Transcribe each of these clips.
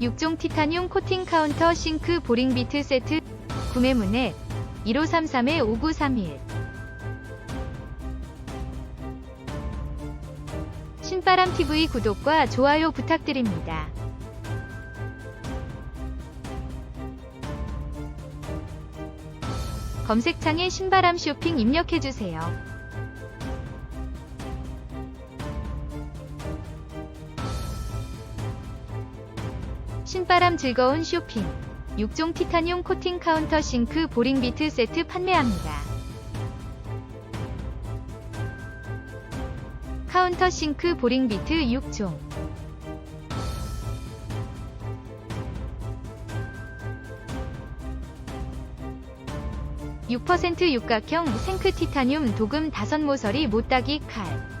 6종 티타늄 코팅 카운터 싱크 보링 비트 세트 구매 문의 1533-5931 신바람 TV 구독과 좋아요 부탁드립니다. 검색창에 신바람 쇼핑 입력해주세요. 신바람 즐거운 쇼핑. 6종 티타늄 코팅 카운터 싱크 보링 비트 세트 판매합니다. 카운터 싱크 보링 비트 6종. 6% 육각형 생크 티타늄 도금 다섯 모서리 못따기 칼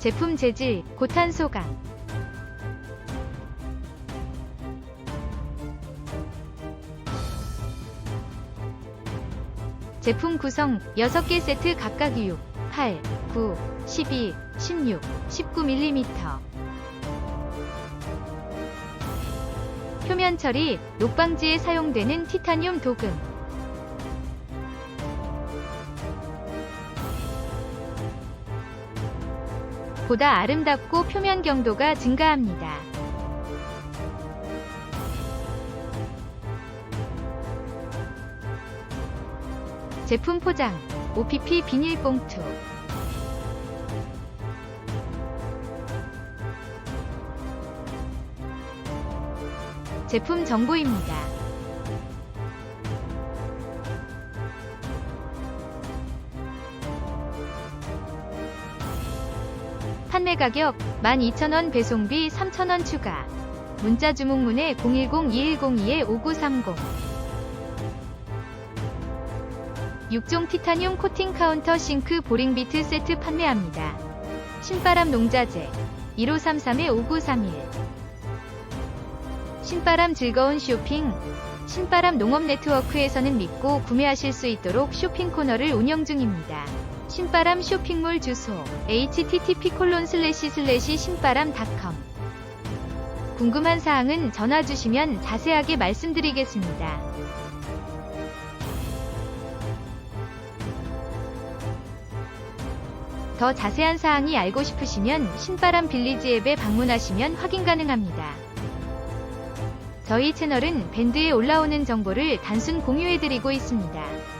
제품 재질 고탄 소감. 제품 구성 6개 세트 각각 6, 8, 9, 12, 16, 19mm 표면 처리, 녹방지에 사용되는 티타늄 도금 보다 아름답고 표면 경도가 증가합니다. 제품 포장 OPP 비닐봉투 제품 정보입니다. 판매 가격 12,000원 배송비 3,000원 추가. 문자 주문문의 010-2102-5930 6종 티타늄 코팅 카운터 싱크 보링 비트 세트 판매합니다. 신바람 농자재 1533-5931 신바람 즐거운 쇼핑 신바람 농업 네트워크에서는 믿고 구매하실 수 있도록 쇼핑 코너를 운영 중입니다. 신바람 쇼핑몰 주소 http 콜론 슬래시 슬래시 신바람닷컴 궁금한 사항은 전화 주시면 자세하게 말씀드리겠습니다. 더 자세한 사항이 알고 싶으시면 신바람 빌리지 앱에 방문하시면 확인 가능합니다. 저희 채널은 밴드에 올라오는 정보를 단순 공유해드리고 있습니다.